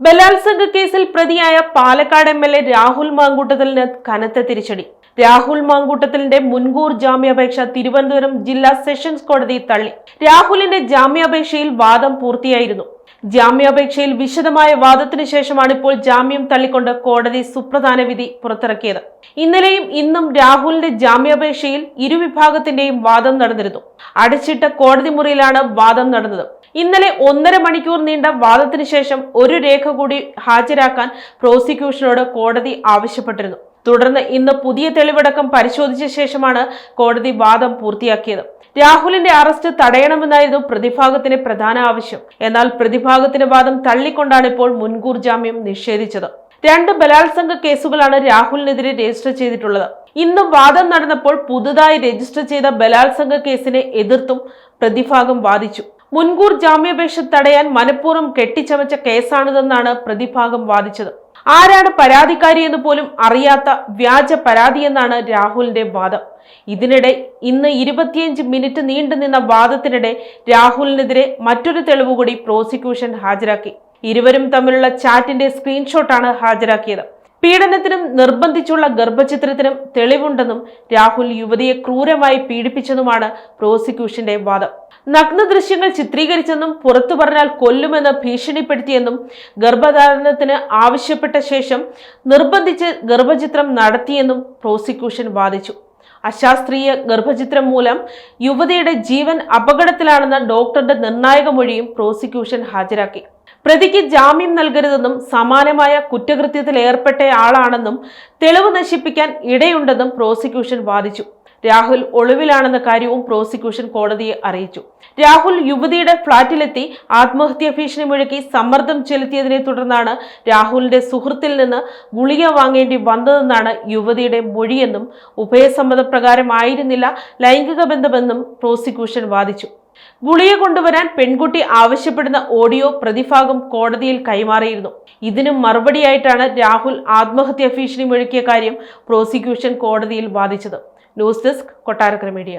ബലാത്സംഗ കേസിൽ പ്രതിയായ Palakkad M L A Rahul മാങ്കൂട്ടത്തിലിന് കനത്ത തിരിച്ചടി. രാഹുൽ മാങ്കൂട്ടത്തിലിന്റെ മുൻകൂർ ജാമ്യാപേക്ഷ തിരുവനന്തപുരം ജില്ലാ സെഷൻസ് കോടതി തള്ളി. രാഹുലിന്റെ ജാമ്യാപേക്ഷയിൽ വാദം പൂർത്തിയായിരുന്നു. ജാമ്യാപേക്ഷയിൽ വിശദമായ വാദത്തിന് ശേഷമാണ് ഇപ്പോൾ ജാമ്യം തള്ളിക്കൊണ്ട് കോടതി സുപ്രധാന വിധി പുറത്തിറക്കിയത്. ഇന്നലെയും ഇന്നും രാഹുലിന്റെ ജാമ്യാപേക്ഷയിൽ ഇരുവിഭാഗത്തിന്റെയും വാദം നടന്നിരുന്നു. അടച്ചിട്ട കോടതി മുറിയിലാണ് വാദം നടന്നത്. ഇന്നലെ ഒന്നര മണിക്കൂർ നീണ്ട വാദത്തിന് ശേഷം ഒരു രേഖ കൂടി ഹാജരാക്കാൻ പ്രോസിക്യൂഷനോട് കോടതി ആവശ്യപ്പെട്ടിരുന്നു. തുടർന്ന് ഇന്ന് പുതിയ തെളിവടക്കം പരിശോധിച്ച ശേഷമാണ് കോടതി വാദം പൂർത്തിയാക്കിയത്. രാഹുലിന്റെ അറസ്റ്റ് തടയണമെന്നായിരുന്നു പ്രതിഭാഗത്തിന് പ്രധാന ആവശ്യം. എന്നാൽ പ്രതിഭാഗത്തിന്റെ വാദം തള്ളിക്കൊണ്ടാണ് ഇപ്പോൾ മുൻകൂർ ജാമ്യം നിഷേധിച്ചത്. രണ്ട് ബലാത്സംഗ കേസുകളാണ് രാഹുലിനെതിരെ രജിസ്റ്റർ ചെയ്തിട്ടുള്ളത്. ഇന്ന് വാദം നടന്നപ്പോൾ പുതുതായി രജിസ്റ്റർ ചെയ്ത ബലാത്സംഗ കേസിനെ എതിർത്തും പ്രതിഭാഗം വാദിച്ചു. മുൻകൂർ ജാമ്യാപേക്ഷ തടയാൻ മനഃപൂർവം കെട്ടിച്ചമച്ച കേസാണിതെന്നാണ് പ്രതിഭാഗം വാദിച്ചത്. ആരാണ് പരാതിക്കാരി എന്ന് പോലും അറിയാത്ത വ്യാജ പരാതിയെന്നാണ് രാഹുലിന്റെ വാദം. ഇതിനിടെ ഇന്ന് ഇരുപത്തിയഞ്ച് മിനിറ്റ് നീണ്ടുനിന്ന വാദത്തിനിടെ രാഹുലിനെതിരെ മറ്റൊരു തെളിവ് കൂടി പ്രോസിക്യൂഷൻ ഹാജരാക്കി. ഇരുവരും തമ്മിലുള്ള ചാറ്റിന്റെ സ്ക്രീൻഷോട്ടാണ് ഹാജരാക്കിയത്. പീഡനത്തിനും നിർബന്ധിച്ചുള്ള ഗർഭചിത്രത്തിനും തെളിവുണ്ടെന്നും രാഹുൽ യുവതിയെ ക്രൂരമായി പീഡിപ്പിച്ചെന്നുമാണ് പ്രോസിക്യൂഷന്റെ വാദം. നഗ്ന ദൃശ്യങ്ങൾ ചിത്രീകരിച്ചെന്നും പുറത്തു പറഞ്ഞാൽ കൊല്ലുമെന്ന് ഭീഷണിപ്പെടുത്തിയെന്നും ഗർഭധാരണത്തിന് ആവശ്യപ്പെട്ട ശേഷം നിർബന്ധിച്ച് ഗർഭചിത്രം നടത്തിയെന്നും പ്രോസിക്യൂഷൻ വാദിച്ചു. അശാസ്ത്രീയ ഗർഭചിത്രം മൂലം യുവതിയുടെ ജീവൻ അപകടത്തിലാണെന്ന ഡോക്ടറുടെ നിർണായക മൊഴിയും പ്രോസിക്യൂഷൻ ഹാജരാക്കി. പ്രതിക്ക് ജാമ്യം നൽകരുതെന്നും സമാനമായ കുറ്റകൃത്യത്തിൽ ഏർപ്പെട്ടയാളാണെന്നും തെളിവ് നശിപ്പിക്കാൻ ഇടയുണ്ടെന്നും പ്രോസിക്യൂഷൻ വാദിച്ചു. രാഹുൽ ഒളിവിലാണെന്ന കാര്യവും പ്രോസിക്യൂഷൻ കോടതിയെ അറിയിച്ചു. രാഹുൽ യുവതിയുടെ ഫ്ളാറ്റിലെത്തി ആത്മഹത്യാ ഭീഷണി മുഴക്കി സമ്മർദ്ദം ചെലുത്തിയതിനെ തുടർന്നാണ് രാഹുലിന്റെ സുഹൃത്തിൽ നിന്ന് ഗുളിക വാങ്ങേണ്ടി വന്നതെന്നാണ് യുവതിയുടെ മൊഴിയെന്നും ഉഭയസമ്മതപ്രകാരമായിരുന്നില്ല ലൈംഗിക ബന്ധമെന്നും പ്രോസിക്യൂഷൻ വാദിച്ചു. ഗുളിക കൊണ്ടുവരാൻ പെൺകുട്ടി ആവശ്യപ്പെടുന്ന ഓഡിയോ പ്രതിഭാഗം കോടതിയിൽ കൈമാറിയിരുന്നു. ഇതിനും മറുപടിയായിട്ടാണ് രാഹുൽ ആത്മഹത്യാ ഭീഷണി മുഴക്കിയ കാര്യം പ്രോസിക്യൂഷൻ കോടതിയിൽ വാദിച്ചത്. News desk Kottarakkara media.